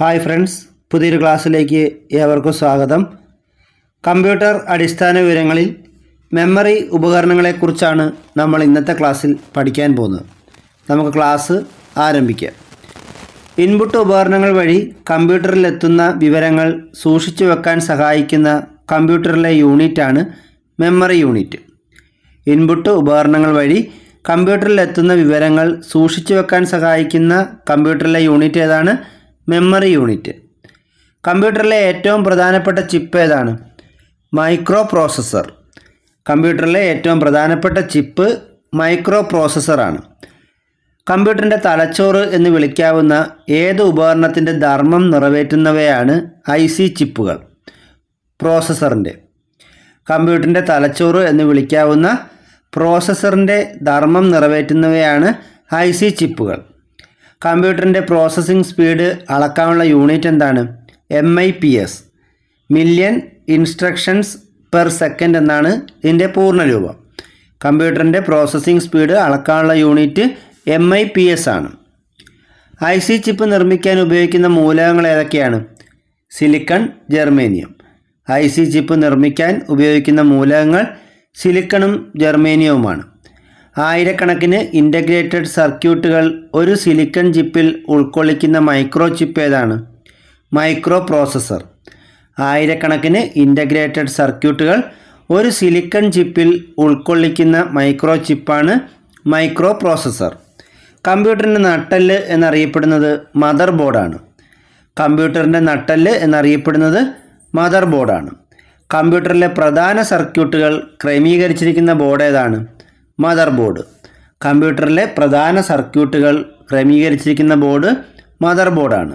Hi friends പുതിയൊരു ക്ലാസ്സിലേക്ക് ഏവർക്കും സ്വാഗതം. കമ്പ്യൂട്ടർ അടിസ്ഥാന വിവരങ്ങളിൽ മെമ്മറി ഉപകരണങ്ങളെക്കുറിച്ചാണ് നമ്മൾ ഇന്നത്തെ ക്ലാസ്സിൽ പഠിക്കാൻ പോകുന്നത്. നമുക്ക് ക്ലാസ് ആരംഭിക്കാം. ഇൻപുട്ട് ഉപകരണങ്ങൾ വഴി കമ്പ്യൂട്ടറിൽ എത്തുന്ന വിവരങ്ങൾ സൂക്ഷിച്ചു വെക്കാൻ സഹായിക്കുന്ന കമ്പ്യൂട്ടറിലെ യൂണിറ്റാണ് മെമ്മറി യൂണിറ്റ്. ഇൻപുട്ട് ഉപകരണങ്ങൾ വഴി കമ്പ്യൂട്ടറിൽ എത്തുന്ന വിവരങ്ങൾ സൂക്ഷിച്ചു വെക്കാൻ സഹായിക്കുന്ന കമ്പ്യൂട്ടറിലെ യൂണിറ്റ് ഏതാണ്? Memory unit. കമ്പ്യൂട്ടറിലെ ഏറ്റവും പ്രധാനപ്പെട്ട ചിപ്പ് ഏതാണ്? മൈക്രോ പ്രോസസ്സർ കമ്പ്യൂട്ടറിലെ ഏറ്റവും പ്രധാനപ്പെട്ട ചിപ്പ് മൈക്രോ പ്രോസസ്സറാണ് കമ്പ്യൂട്ടറിന്റെ തലച്ചോറ് എന്ന് വിളിക്കാവുന്ന ഏത് ഉപകരണത്തിന്റെ ധർമ്മം നിറവേറ്റുന്നവയാണ് ഐ സി ചിപ്പുകൾ. പ്രോസസ്സറിന്റെ കമ്പ്യൂട്ടറിന്റെ തലച്ചോറ് എന്ന് വിളിക്കാവുന്ന പ്രോസസ്സറിന്റെ ധർമ്മം നിറവേറ്റുന്നവയാണ് ഐ സി ചിപ്പുകൾ. കമ്പ്യൂട്ടറിന്റെ പ്രോസസ്സിംഗ് സ്പീഡ് അളക്കാനുള്ള യൂണിറ്റ് എന്താണ്? M I P S million instructions per second എന്നാണ് ഇതിന്റെ പൂർണരൂപം. കമ്പ്യൂട്ടറിന്റെ processing speed അളക്കാനുള്ള unit M I P S ആണ്. ഐ സി ചിപ്പ് നിർമ്മിക്കാൻ ഉപയോഗിക്കുന്ന മൂലകങ്ങൾ ഏതൊക്കെയാണ്? Silicon germanium I C chip നിർമ്മിക്കാൻ ഉപയോഗിക്കുന്ന മൂലകങ്ങൾ സിലിക്കണും ജെർമേനിയവുമാണ് ആയിരക്കണക്കിന് ഇന്റഗ്രേറ്റഡ് സർക്യൂട്ടുകൾ ഒരു സിലിക്കൺ ചിപ്പിൽ ഉൾക്കൊള്ളിക്കുന്ന മൈക്രോ ചിപ്പ് ഏതാണ്? മൈക്രോ പ്രോസസ്സർ ആയിരക്കണക്കിന് ഇന്റഗ്രേറ്റഡ് സർക്യൂട്ടുകൾ ഒരു സിലിക്കൺ ചിപ്പിൽ ഉൾക്കൊള്ളിക്കുന്ന മൈക്രോ ചിപ്പാണ് മൈക്രോ പ്രോസസ്സർ കമ്പ്യൂട്ടറിന്റെ നട്ടൽ എന്നറിയപ്പെടുന്നത് മദർ ബോർഡാണ് കമ്പ്യൂട്ടറിന്റെ നട്ടൽ എന്നറിയപ്പെടുന്നത് മദർ ബോർഡാണ് കമ്പ്യൂട്ടറിലെ പ്രധാന സർക്യൂട്ടുകൾ ക്രമീകരിച്ചിരിക്കുന്ന ബോർഡ് ഏതാണ്? മദർ ബോർഡ് കമ്പ്യൂട്ടറിലെ പ്രധാന സർക്യൂട്ടുകൾ ക്രമീകരിച്ചിരിക്കുന്ന ബോർഡ് മദർ ബോർഡാണ്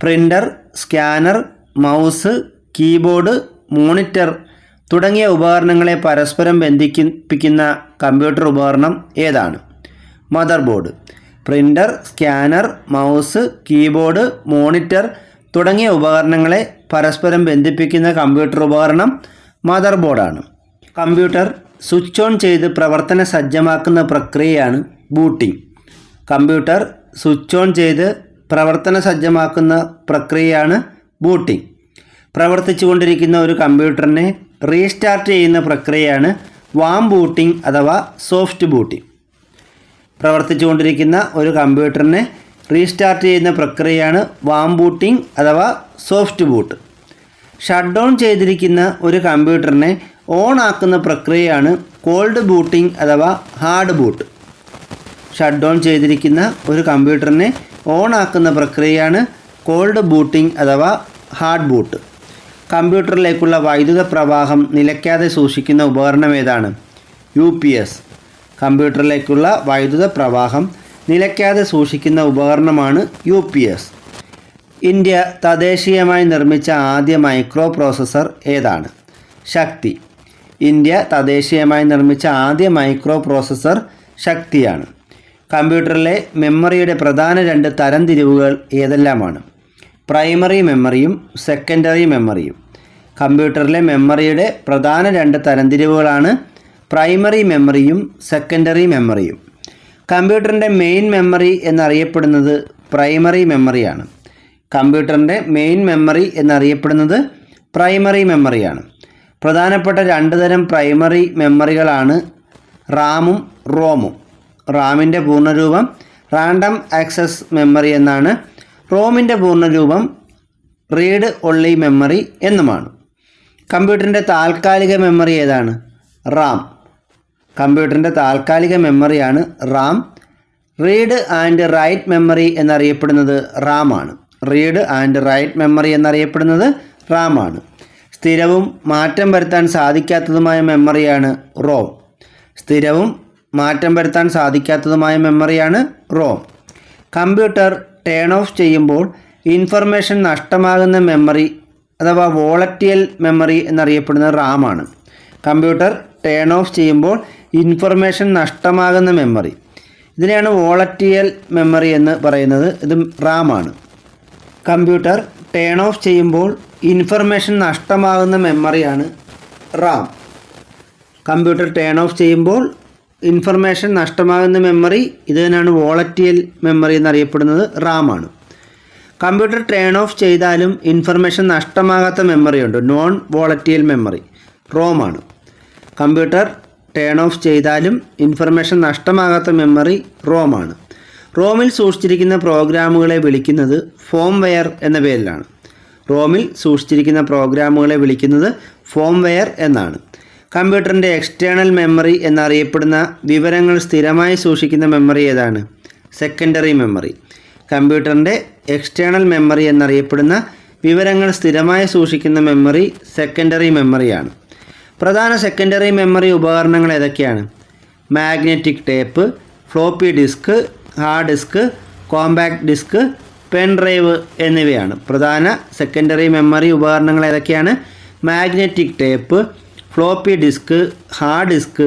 printer scanner mouse keyboard monitor തുടങ്ങിയ ഉപകരണങ്ങളെ പരസ്പരം ബന്ധിപ്പിക്കുന്ന കമ്പ്യൂട്ടർ ഉപകരണം ഏതാണ്? Motherboard printer scanner mouse keyboard monitor തുടങ്ങിയ ഉപകരണങ്ങളെ പരസ്പരം ബന്ധിപ്പിക്കുന്ന കമ്പ്യൂട്ടർ ഉപകരണം മദർ ബോർഡാണ് കമ്പ്യൂട്ടർ സ്വിച്ച് ഓൺ ചെയ്ത് പ്രവർത്തന സജ്ജമാക്കുന്ന പ്രക്രിയയാണ് ബൂട്ടിംഗ്. കമ്പ്യൂട്ടർ സ്വിച്ച് ഓൺ ചെയ്ത് പ്രവർത്തന സജ്ജമാക്കുന്ന പ്രക്രിയയാണ് ബൂട്ടിംഗ്. പ്രവർത്തിച്ചു കൊണ്ടിരിക്കുന്ന ഒരു കമ്പ്യൂട്ടറിനെ റീസ്റ്റാർട്ട് ചെയ്യുന്ന പ്രക്രിയയാണ് വാം ബൂട്ടിംഗ് അഥവാ സോഫ്റ്റ് ബൂട്ടിംഗ്. പ്രവർത്തിച്ചു കൊണ്ടിരിക്കുന്ന ഒരു കമ്പ്യൂട്ടറിനെ റീസ്റ്റാർട്ട് ചെയ്യുന്ന പ്രക്രിയയാണ് വാം ബൂട്ടിംഗ് അഥവാ സോഫ്റ്റ് ബൂട്ട്. ഷട്ട് ഡൗൺ ചെയ്തിരിക്കുന്ന ഒരു കമ്പ്യൂട്ടറിനെ ഓൺ ആക്കുന്ന പ്രക്രിയയാണ് കോൾഡ് ബൂട്ടിംഗ് അഥവാ ഹാർഡ് ബൂട്ട് ഷട്ട് ഡൗൺ ചെയ്തിരിക്കുന്ന ഒരു കമ്പ്യൂട്ടറിനെ ഓൺ ആക്കുന്ന പ്രക്രിയയാണ് കോൾഡ് ബൂട്ടിംഗ് അഥവാ ഹാർഡ് ബൂട്ട് കമ്പ്യൂട്ടറിലേക്കുള്ള വൈദ്യുത പ്രവാഹം നിലയ്ക്കാതെ സൂക്ഷിക്കുന്ന ഉപകരണം ഏതാണ്? യു പി എസ് കമ്പ്യൂട്ടറിലേക്കുള്ള വൈദ്യുത പ്രവാഹം നിലയ്ക്കാതെ സൂക്ഷിക്കുന്ന ഉപകരണമാണ് യു പി എസ് ഇന്ത്യ തദ്ദേശീയമായി നിർമ്മിച്ച ആദ്യ മൈക്രോ പ്രോസസ്സർ ഏതാണ്? ശക്തി. ഇന്ത്യ തദ്ദേശീയമായി നിർമ്മിച്ച ആദ്യ മൈക്രോ പ്രോസസ്സർ ശക്തിയാണ്. കമ്പ്യൂട്ടറിലെ മെമ്മറിയുടെ പ്രധാന രണ്ട് തരംതിരിവുകൾ ഏതെല്ലാമാണ്? പ്രൈമറി മെമ്മറിയും സെക്കൻഡറി മെമ്മറിയും. കമ്പ്യൂട്ടറിലെ മെമ്മറിയുടെ പ്രധാന രണ്ട് തരംതിരിവുകളാണ് പ്രൈമറി മെമ്മറിയും സെക്കൻഡറി മെമ്മറിയും. കമ്പ്യൂട്ടറിന്റെ മെയിൻ മെമ്മറി എന്നറിയപ്പെടുന്നത് പ്രൈമറി മെമ്മറിയാണ്. കമ്പ്യൂട്ടറിന്റെ മെയിൻ മെമ്മറി എന്നറിയപ്പെടുന്നത് പ്രൈമറി മെമ്മറിയാണ്. പ്രധാനപ്പെട്ട രണ്ട് തരം പ്രൈമറി മെമ്മറികളാണ് റാമും റോമും. റാമിന്റെ പൂർണരൂപം റാൻഡം ആക്സസ് മെമ്മറി എന്നാണ്. റോമിന്റെ പൂർണരൂപം റീഡ് ഒള്ളി മെമ്മറി എന്നുമാണ്. കമ്പ്യൂട്ടറിന്റെ താൽക്കാലിക മെമ്മറി ഏതാണ്? റാം. കമ്പ്യൂട്ടറിന്റെ താൽക്കാലിക മെമ്മറിയാണ് RAM. Read and write memory എന്നറിയപ്പെടുന്നത് റാമാണ്. റീഡ് ആൻഡ് റൈറ്റ് മെമ്മറി എന്നറിയപ്പെടുന്നത് റാമാണ്. സ്ഥിരവും മാറ്റം വരുത്താൻ സാധിക്കാത്തതുമായ മെമ്മറിയാണ് റോം. സ്ഥിരവും മാറ്റം വരുത്താൻ സാധിക്കാത്തതുമായ മെമ്മറിയാണ് റോം. കമ്പ്യൂട്ടർ ടേൺ ഓഫ് ചെയ്യുമ്പോൾ ഇൻഫർമേഷൻ നഷ്ടമാകുന്ന മെമ്മറി അഥവാ വോളറ്റിയൽ മെമ്മറി എന്നറിയപ്പെടുന്ന റാമാണ് കമ്പ്യൂട്ടർ ടേൺ ഓഫ് ചെയ്യുമ്പോൾ ഇൻഫർമേഷൻ നഷ്ടമാകുന്ന മെമ്മറി. ഇതിനെയാണ് വോളറ്റിയൽ മെമ്മറി എന്ന് പറയുന്നത്. ഇത് റാമാണ് കമ്പ്യൂട്ടർ ടേൺ ഓഫ് ചെയ്യുമ്പോൾ ഇൻഫർമേഷൻ നഷ്ടമാകുന്ന മെമ്മറിയാണ് റാം. കമ്പ്യൂട്ടർ ടേൺ ഓഫ് ചെയ്യുമ്പോൾ ഇൻഫർമേഷൻ നഷ്ടമാകുന്ന മെമ്മറി ഇത് തന്നെയാണ് വോളറ്റിയൽ മെമ്മറി എന്നറിയപ്പെടുന്നത് റാമാണ്. കമ്പ്യൂട്ടർ ടേൺ ഓഫ് ചെയ്താലും ഇൻഫർമേഷൻ നഷ്ടമാകാത്ത മെമ്മറി ഉണ്ട് നോൺ വോളറ്റിയൽ മെമ്മറി റോമാണ് കമ്പ്യൂട്ടർ ടേൺ ഓഫ് ചെയ്താലും ഇൻഫർമേഷൻ നഷ്ടമാകാത്ത മെമ്മറി റോമാണ് റോമിൽ സൂക്ഷിച്ചിരിക്കുന്ന പ്രോഗ്രാമുകളെ വിളിക്കുന്നത് ഫോം വെയർ എന്ന പേരിലാണ്. റോമിൽ സൂക്ഷിച്ചിരിക്കുന്ന പ്രോഗ്രാമുകളെ വിളിക്കുന്നത് ഫോംവെയർ എന്നാണ്. കമ്പ്യൂട്ടറിന്റെ എക്സ്റ്റേണൽ മെമ്മറി എന്നറിയപ്പെടുന്ന വിവരങ്ങൾ സ്ഥിരമായി സൂക്ഷിക്കുന്ന മെമ്മറി ഏതാണ്? Secondary memory. കമ്പ്യൂട്ടറിന്റെ എക്സ്റ്റേണൽ മെമ്മറി എന്നറിയപ്പെടുന്ന വിവരങ്ങൾ സ്ഥിരമായി സൂക്ഷിക്കുന്ന മെമ്മറി സെക്കൻഡറി മെമ്മറിയാണ്. പ്രധാന സെക്കൻഡറി മെമ്മറി ഉപകരണങ്ങൾ ഏതൊക്കെയാണ്? Magnetic tape floppy disk hard disk compact disk pen drive എന്നിവയാണ്. പ്രധാന സെക്കൻഡറി മെമ്മറി ഉപകരണങ്ങൾ ഏതൊക്കെയാണ്? Magnetic tape floppy disk hard disk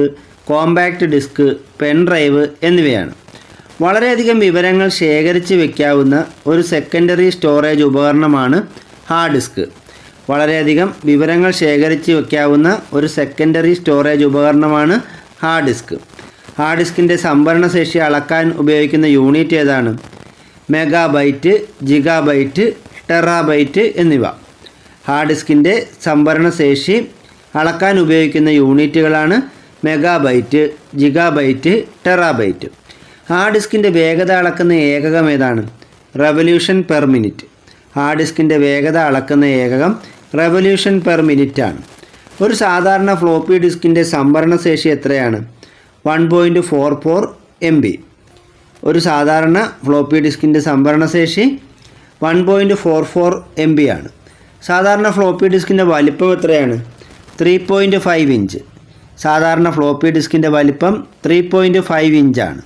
compact disk pen drive എന്നിവയാണ്. വളരെയധികം വിവരങ്ങൾ ശേഖരിച്ച് വയ്ക്കാവുന്ന ഒരു സെക്കൻഡറി സ്റ്റോറേജ് ഉപകരണമാണ് ഹാർഡ് ഡിസ്ക് വളരെയധികം വിവരങ്ങൾ ശേഖരിച്ച് വയ്ക്കാവുന്ന ഒരു സെക്കൻഡറി സ്റ്റോറേജ് ഉപകരണമാണ് ഹാർഡ് ഡിസ്ക് ഹാർഡ് ഡിസ്കിന്റെ സംഭരണശേഷി അളക്കാൻ ഉപയോഗിക്കുന്ന യൂണിറ്റ് ഏതാണ്? മെഗാബൈറ്റ് ജിഗാബൈറ്റ് ടെറാബൈറ്റ് എന്നിവ. ഹാർഡ് ഡിസ്കിന്റെ സംഭരണശേഷി അളക്കാൻ ഉപയോഗിക്കുന്ന യൂണിറ്റുകളാണ് മെഗാബൈറ്റ് ജിഗാബൈറ്റ് ടെറാബൈറ്റ്. ഹാർഡ് ഡിസ്കിന്റെ വേഗത അളക്കുന്ന ഏകകം ഏതാണ്? Revolution per minute. ഹാർഡ് ഡിസ്കിന്റെ വേഗത അളക്കുന്ന ഏകകം റെവല്യൂഷൻ പെർ മിനിറ്റ് ആണ് ഒരു സാധാരണ ഫ്ലോപ്പി ഡിസ്കിന്റെ സംഭരണശേഷി എത്രയാണ്? One point four four M B. ഒരു സാധാരണ ഫ്ലോപ്പി ഡിസ്കിന്റെ സംഭരണശേഷി one point four four M B ആണ്. സാധാരണ ഫ്ലോപ്പി ഡിസ്കിന്റെ വലിപ്പം എത്രയാണ്? ത്രീ പോയിന്റ് ഫൈവ് ഇഞ്ച് സാധാരണ ഫ്ലോപ്പി ഡിസ്കിന്റെ വലിപ്പം ത്രീ പോയിന്റ് ഫൈവ് ഇഞ്ചാണ്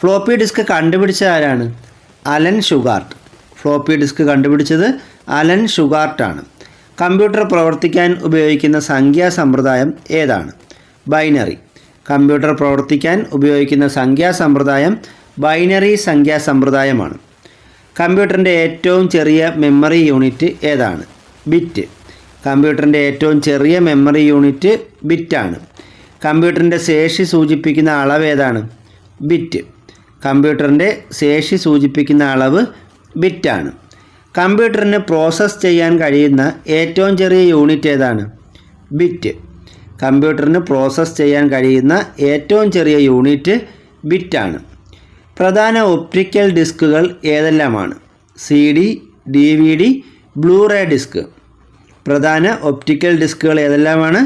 ഫ്ലോപ്പി ഡിസ്ക് കണ്ടുപിടിച്ച ആരാണ്? Alan Shugart. ഫ്ലോപ്പി ഡിസ്ക് കണ്ടുപിടിച്ചത് അലൻ ഷുഗാർട്ടാണ് കമ്പ്യൂട്ടർ പ്രവർത്തിക്കാൻ ഉപയോഗിക്കുന്ന സംഖ്യാ സമ്പ്രദായം ഏതാണ്? ബൈനറി. കമ്പ്യൂട്ടർ പ്രവർത്തിക്കാൻ ഉപയോഗിക്കുന്ന സംഖ്യാ സമ്പ്രദായം ബൈനറി സംഖ്യാ സമ്പ്രദായമാണ് കമ്പ്യൂട്ടറിന്റെ ഏറ്റവും ചെറിയ മെമ്മറി യൂണിറ്റ് ഏതാണ്? ബിറ്റ്. കമ്പ്യൂട്ടറിന്റെ ഏറ്റവും ചെറിയ മെമ്മറി യൂണിറ്റ് ബിറ്റാണ്. കമ്പ്യൂട്ടറിന്റെ ശേഷി സൂചിപ്പിക്കുന്ന അളവ് ഏതാണ്? ബിറ്റ്. കമ്പ്യൂട്ടറിന്റെ ശേഷി സൂചിപ്പിക്കുന്ന അളവ് ബിറ്റാണ്. കമ്പ്യൂട്ടറിന് പ്രോസസ്സ് ചെയ്യാൻ കഴിയുന്ന ഏറ്റവും ചെറിയ യൂണിറ്റ് ഏതാണ്? ബിറ്റ്. കമ്പ്യൂട്ടറിന് പ്രോസസ്സ് ചെയ്യാൻ കഴിയുന്ന ഏറ്റവും ചെറിയ യൂണിറ്റ് ബിറ്റാണ്. പ്രധാന ഒപ്റ്റിക്കൽ ഡിസ്കുകൾ ഏതെല്ലാമാണ്? C D D V D Blu-ray disk. പ്രധാന ഒപ്റ്റിക്കൽ ഡിസ്കുകൾ ഏതെല്ലാമാണ്?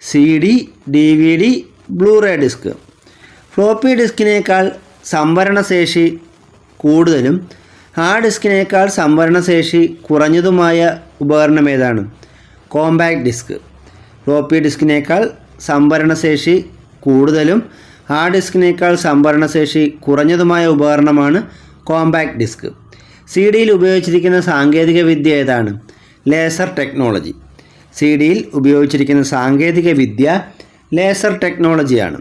C D D V D Blu-ray disk. Floppy ഡിസ്കിനേക്കാൾ സംഭരണശേഷി കൂടുതലും ആ ഡിസ്കിനേക്കാൾ സംഭരണശേഷി കുറഞ്ഞതുമായ ഉപകരണം ഏതാണ്? Compact disk. ഫ്ലോപ്പി ഡിസ്കിനേക്കാൾ സംഭരണശേഷി കൂടുതലും ഹാർഡ് ഡിസ്കിനേക്കാൾ സംഭരണശേഷി കുറഞ്ഞതുമായ ഉപകരണമാണ് കോമ്പാക്ട് ഡിസ്ക്. സി ഡിയിൽ ഉപയോഗിച്ചിരിക്കുന്ന സാങ്കേതിക വിദ്യ ഏതാണ്? Laser technology. സി ഡിയിൽ ഉപയോഗിച്ചിരിക്കുന്ന സാങ്കേതിക വിദ്യ ലേസർ ടെക്നോളജിയാണ്.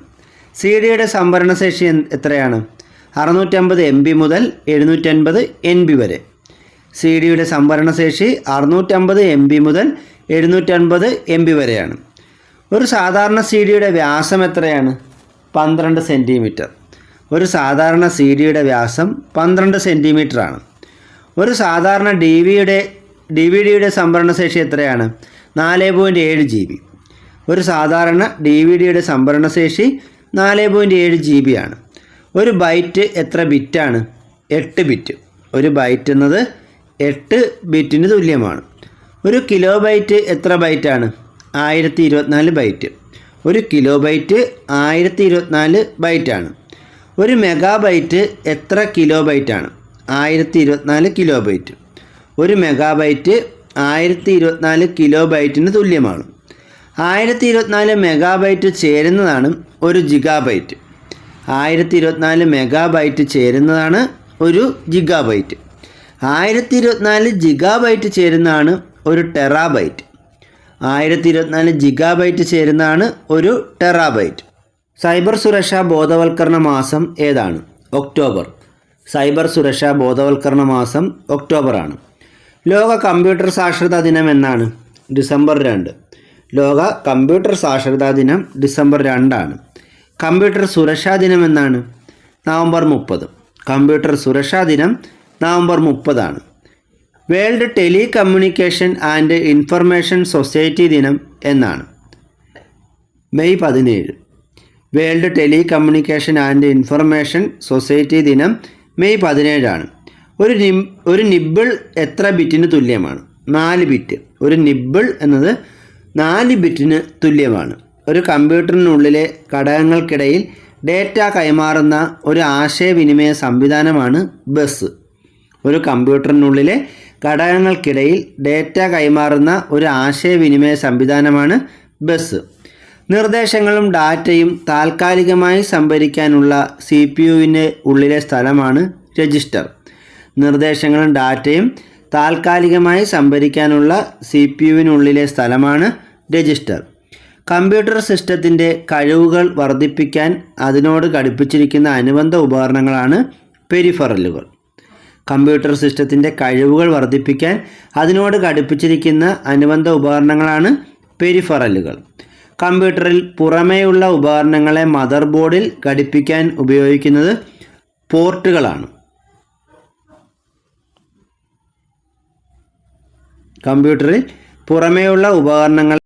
സി ഡിയുടെ സംഭരണശേഷി എത്രയാണ്? അറുന്നൂറ്റമ്പത് എം ബി മുതൽ എഴുന്നൂറ്റൻപത് എൻ ബി വരെ. സി ഡിയുടെ സംഭരണശേഷി അറുന്നൂറ്റമ്പത് എം ബി മുതൽ എഴുന്നൂറ്റൻപത് എം ബി വരെയാണ്. ഒരു സാധാരണ സി ഡിയുടെ വ്യാസം എത്രയാണ്? പന്ത്രണ്ട് സെന്റിമീറ്റർ ഒരു സാധാരണ സി ഡിയുടെ വ്യാസം പന്ത്രണ്ട് സെന്റിമീറ്റർ ആണ് ഒരു സാധാരണ ഡി വിയുടെ ഡി വി ഡിയുടെ സംഭരണശേഷി എത്രയാണ്? നാല് പോയിന്റ് ഏഴ് ജി ബി. ഒരു സാധാരണ ഡി വി ഡിയുടെ സംഭരണശേഷി നാല് പോയിന്റ് ഏഴ് ജി ബി ആണ്. ഒരു ബൈറ്റ് എത്ര ബിറ്റാണ്? എട്ട് ബിറ്റ്. ഒരു ബൈറ്റ് എന്നത് എട്ട് ബിറ്റിന് തുല്യമാണ്. ഒരു കിലോ ബൈറ്റ് എത്ര ബൈറ്റാണ്? ആയിരത്തി ഇരുപത്തിനാല് ബൈറ്റ്. ഒരു കിലോ ബൈറ്റ് ആയിരത്തി ഇരുപത്തിനാല് ബൈറ്റാണ്. ഒരു മെഗാ ബൈറ്റ് എത്ര കിലോ ബൈറ്റാണ് ആയിരത്തി ഇരുപത്തിനാല് കിലോ ബൈറ്റ് ഒരു മെഗാ ബൈറ്റ് ആയിരത്തി ഇരുപത്തിനാല് കിലോ ബൈറ്റിന് തുല്യമാണ്. ആയിരത്തി ഇരുപത്തിനാല് മെഗാ ബൈറ്റ് ചേരുന്നതാണ് ഒരു ജിഗാ ബൈറ്റ് ആയിരത്തി ഇരുപത്തിനാല് മെഗാ ബൈറ്റ് ചേരുന്നതാണ് ഒരു ജിഗാ ബൈറ്റ് ആയിരത്തി ഇരുപത്തിനാല് ജിഗാ ബൈറ്റ് ചേരുന്നതാണ് ഒരു ടെറാബൈറ്റ്. ആയിരത്തി ഇരുപത്തിനാല് ജിഗാ ബൈറ്റ് ചേരുന്നതാണ് ഒരു ടെറാബൈറ്റ്. സൈബർ സുരക്ഷാ ബോധവൽക്കരണ മാസം ഏതാണ്? ഒക്ടോബർ. സൈബർ സുരക്ഷാ ബോധവൽക്കരണ മാസം ഒക്ടോബർ ആണ് ലോക കമ്പ്യൂട്ടർ സാക്ഷരതാ ദിനം എന്നാണ്? ഡിസംബർ രണ്ട്. ലോക കമ്പ്യൂട്ടർ സാക്ഷരതാ ദിനം ഡിസംബർ രണ്ടാണ്. കമ്പ്യൂട്ടർ സുരക്ഷാ ദിനം എന്നാണ്? നവംബർ മുപ്പത്. കമ്പ്യൂട്ടർ സുരക്ഷാ ദിനം നവംബർ മുപ്പതാണ്. World telecommunication and information society ദിനം എന്നാണ്. മെയ് പതിനേഴ്. World telecommunication and information society ദിനം മെയ് പതിനേഴാണ്. ഒരു നിം ഒരു നിബിൾ എത്ര ബിറ്റിന് തുല്യമാണ്? നാല് ബിറ്റ്. ഒരു നിബിൾ എന്നത് നാല് ബിറ്റിന് തുല്യമാണ്. ഒരു കമ്പ്യൂട്ടറിനുള്ളിലെ ഘടകങ്ങൾക്കിടയിൽ ഡേറ്റ കൈമാറുന്ന ഒരു ആശയവിനിമയ സംവിധാനമാണ് ബസ്. ഒരു കമ്പ്യൂട്ടറിനുള്ളിലെ ഘടകങ്ങൾക്കിടയിൽ ഡേറ്റ കൈമാറുന്ന ഒരു ആശയവിനിമയ സംവിധാനമാണ് ബസ്. നിർദ്ദേശങ്ങളും ഡാറ്റയും താൽക്കാലികമായി സംഭരിക്കാനുള്ള സി പി യുവിന്റെ ഉള്ളിലെ സ്ഥലമാണ് രജിസ്റ്റർ. നിർദ്ദേശങ്ങളും ഡാറ്റയും താൽക്കാലികമായി സംഭരിക്കാനുള്ള സി പി യുവിനുള്ളിലെ സ്ഥലമാണ് രജിസ്റ്റർ. കമ്പ്യൂട്ടർ സിസ്റ്റത്തിന്റെ കഴിവുകൾ വർദ്ധിപ്പിക്കാൻ അതിനോട് ഘടിപ്പിച്ചിരിക്കുന്ന അനുബന്ധ ഉപകരണങ്ങളാണ് പെരിഫറലുകൾ. കമ്പ്യൂട്ടർ സിസ്റ്റത്തിന്റെ കഴിവുകൾ വർദ്ധിപ്പിക്കാൻ അതിനോട് ഘടിപ്പിച്ചിരിക്കുന്ന അനുബന്ധ ഉപകരണങ്ങളാണ് പെരിഫറലുകൾ. കമ്പ്യൂട്ടറിൽ പുറമേയുള്ള ഉപകരണങ്ങളെ മദർ ബോർഡിൽ ഘടിപ്പിക്കാൻ ഉപയോഗിക്കുന്നത് പോർട്ടുകളാണ്. കമ്പ്യൂട്ടറിൽ പുറമേയുള്ള ഉപകരണങ്ങൾ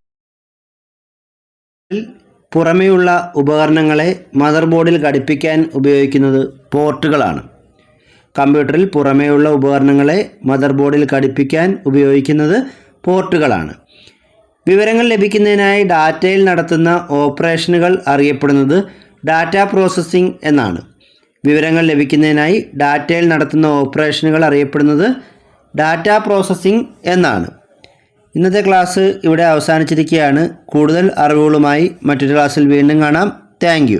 പുറമേയുള്ള ഉപകരണങ്ങളെ മദർ ബോർഡിൽ ഘടിപ്പിക്കാൻ ഉപയോഗിക്കുന്നത് പോർട്ടുകളാണ്. കമ്പ്യൂട്ടറിൽ പുറമേയുള്ള ഉപകരണങ്ങളെ മദർ ബോർഡിൽ ഘടിപ്പിക്കാൻ ഉപയോഗിക്കുന്നത് പോർട്ടുകളാണ്. വിവരങ്ങൾ ലഭിക്കുന്നതിനായി ഡാറ്റയിൽ നടത്തുന്ന ഓപ്പറേഷനുകൾ അറിയപ്പെടുന്നത് ഡാറ്റ പ്രോസസ്സിംഗ് എന്നാണ്. വിവരങ്ങൾ ലഭിക്കുന്നതിനായി ഡാറ്റയിൽ നടത്തുന്ന ഓപ്പറേഷനുകൾ അറിയപ്പെടുന്നത് ഡാറ്റ പ്രോസസ്സിംഗ് എന്നാണ്. ഇന്നത്തെ ക്ലാസ് ഇവിടെ അവസാനിച്ചിരിക്കുകയാണ്. കൂടുതൽ അറിവുകളുമായി മറ്റൊരു ക്ലാസ്സിൽ വീണ്ടും കാണാം. താങ്ക്